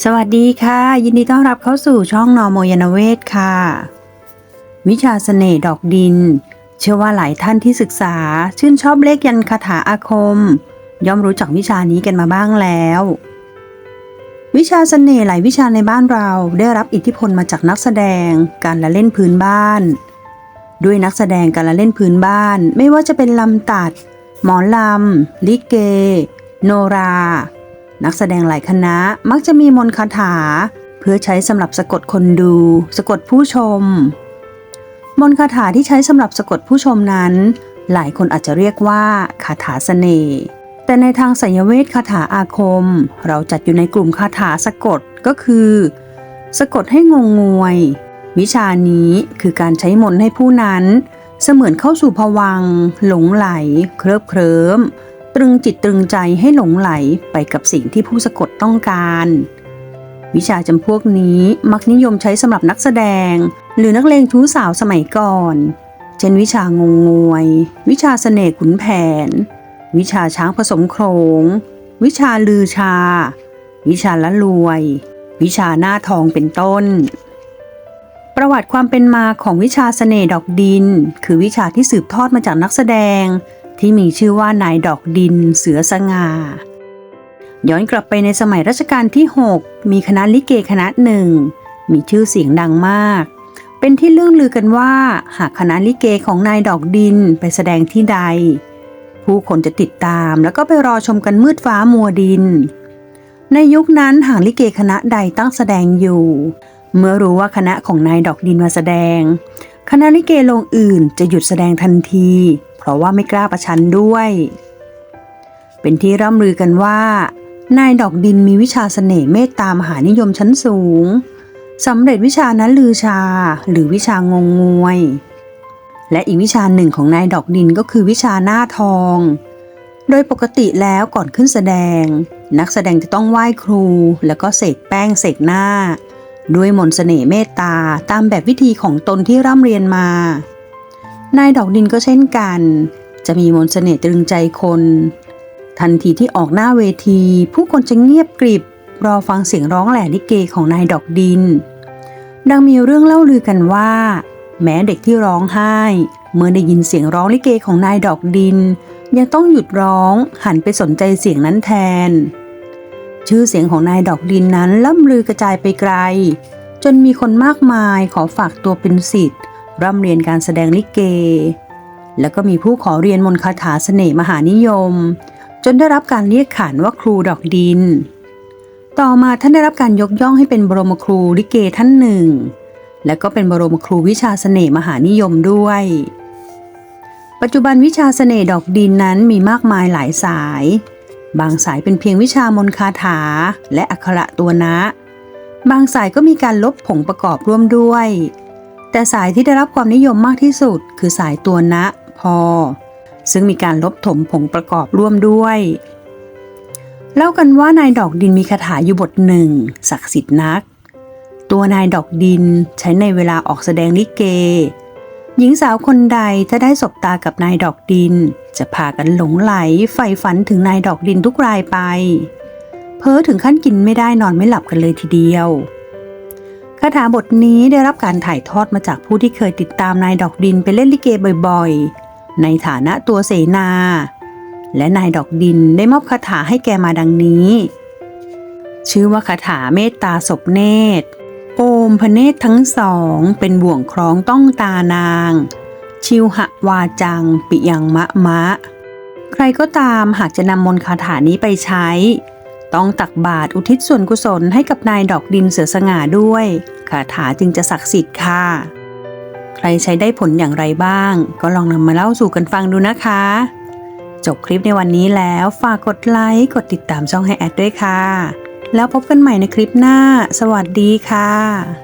สวัสดีค่ะ ยินดีต้อนรับเข้าสู่ช่องนอโมยานเวศค่ะ วิชาเสน่ห์ดอกดิน เชื่อว่าหลายท่านที่ศึกษา ชื่นชอบเลขยันคาถาอาคม ย่อมรู้จักวิชานี้กันมาบ้างแล้ว วิชาเสน่ห์หลายวิชาในบ้านเราได้รับอิทธิพลมาจากนักแสดงการละเล่นพื้นบ้าน ด้วยนักแสดงการละเล่นพื้นบ้าน ไม่ว่าจะเป็นลำตัด หมอลำลิเก โนรา นักแสดงหลายคณะมักจะมีมนต์คาถา เพื่อใช้สำหรับสะกดคนดู สะกดผู้ชม มนต์คาถาที่ใช้สำหรับสะกดผู้ชมนั้น หลายคนอาจจะเรียกว่าคาถาเสน่ห์แต่ในทางไสยเวทคาถาอาคม เราจัดอยู่ในกลุ่มคาถาสะกดก็คือ สะกดให้งงงวย วิชานี้คือการใช้มนต์ให้ผู้นั้น เสมือนเข้าสู่ภวังหลงไหล เคลิบเคลิ้ม ตรึงจิตตรึงใจให้หลงไหลไปกับสิ่งที่ผู้สะกดต้องการ วิชาจำพวกนี้มักนิยมใช้สำหรับนักแสดง หรือนักเลงชู้สาวสมัยก่อน เช่นวิชางงงวย วิชาเสน่ห์ขุนแผน วิชาช้างผสมโขงวิชาลือชา วิชาละลวย วิชาหน้าทองเป็นต้นประวัติความเป็นมาของวิชาเสน่ห์ดอกดิน คือวิชาที่สืบทอดมาจากนักแสดง ที่มีชื่อว่านายดอกดินเสือสงาย้อนกลับไปในสมัยรัชกาลที่ 6 มีคณะลิเกคณะหนึ่ง มีชื่อเสียงดังมาก เป็นที่เรื่องลือกันว่า หากคณะลิเกของนายดอกดินไปแสดงที่ใด ผู้คนจะติดตามแล้วก็ไปรอชมกันมืดฟ้ามัวดิน ในยุคนั้นหากลิเกคณะใดตั้งแสดงอยู่ เมื่อรู้ว่าคณะของนายดอกดินมาแสดง คณะลิเกโรงอื่นจะหยุดแสดงทันที เพราะว่าไม่กล้าประชันด้วย เป็นที่ร่ำลือกันว่า นายดอกดินมีวิชาเสน่ห์เมตตามหานิยมชั้นสูงสำเร็จวิชานั้นลือชา หรือวิชางงงวย และอีกวิชาหนึ่งของนายดอกดินก็คือวิชาหน้าทอง โดยปกติแล้วก่อนขึ้นแสดง นักแสดงจะต้องไหว้ครู แล้วก็เสกแป้งเสกหน้า ด้วยมนต์เสน่ห์เมตตาตามแบบวิธีของตนที่ร่ำเรียนมา นายดอกดินก็เช่นกัน จะมีมนต์เสน่ห์ตรึงใจคน ทันทีที่ออกหน้าเวที ผู้คนจะเงียบกริบ รอฟังเสียงร้องแหล่ลิเกของนายดอกดิน ดังมีเรื่องเล่าลือกันว่า แม้เด็กที่ร้องไห้ เมื่อได้ยินเสียงร้องลิเกของนายดอกดิน ยังต้องหยุดร้องหันไปสนใจเสียงนั้นแทน ชื่อเสียงของนายดอกดินนั้นล่ำลือกระจายไปไกล จนมีคนมากมายขอฝากตัวเป็นศิษย์ ร่ำเรียนการแสดงลิเก แล้วก็มีผู้ขอเรียนมนต์คาถาเสน่ห์มหานิยม จนได้รับการเรียกขานว่าครูดอกดิน ต่อมาท่านได้รับการยกย่องให้เป็นบรมครูลิเกท่านหนึ่ง และก็เป็นบรมครูวิชาเสน่ห์มหานิยมด้วย ปัจจุบันวิชาเสน่ห์ดอกดินนั้นมีมากมายหลายสาย บางสายเป็นเพียงวิชามนต์คาถาและอักขระตัวนะ บางสายก็มีการลบผงประกอบร่วมด้วย แต่สายที่ได้รับความนิยมมากที่สุด คือสายตัวนะพอ ซึ่งมีการลบถมผงประกอบร่วมด้วย เล่ากันว่านายดอกดินมีคาถาอยู่บทหนึ่งศักดิ์สิทธิ์นัก ตัวนายดอกดินใช้ในเวลาออกแสดงลิเก หญิงสาวคนใดถ้าได้สบตากับนายดอกดิน จะพากันหลงไหลใฝ่ฝันถึงนายดอกดินทุกรายไป เพ้อถึงขั้นกินไม่ได้นอนไม่หลับกันเลยทีเดียว คาถาบทนี้ได้รับการถ่ายทอดมาจากผู้ที่เคยติดตามนายดอกดินไปเล่นลิเกบ่อยๆ ในฐานะตัวเสนา และนายดอกดินได้มอบคาถาให้แกมาดังนี้ ชื่อว่าคาถาเมตตาศพเนตร โอมพระเนตรทั้งสอง เป็นบ่วงคล้องต้องตานาง ชิวหะวาจัง ปิยังมะมะ ใครก็ตามหากจะนำมนต์คาถานี้ไปใช้ ต้องตักบาตรอุทิศส่วนกุศลให้กับนายดอกดินเสือสง่าด้วยคาถาจึงจะศักดิ์สิทธิ์ค่ะ ใครใช้ได้ผลอย่างไรบ้าง ก็ลองนำมาเล่าสู่กันฟังดูนะคะ จบคลิปในวันนี้แล้วฝากกดไลค์กดติดตามช่องให้แอดด้วยค่ะ แล้วพบกันใหม่ในคลิปหน้า สวัสดีค่ะ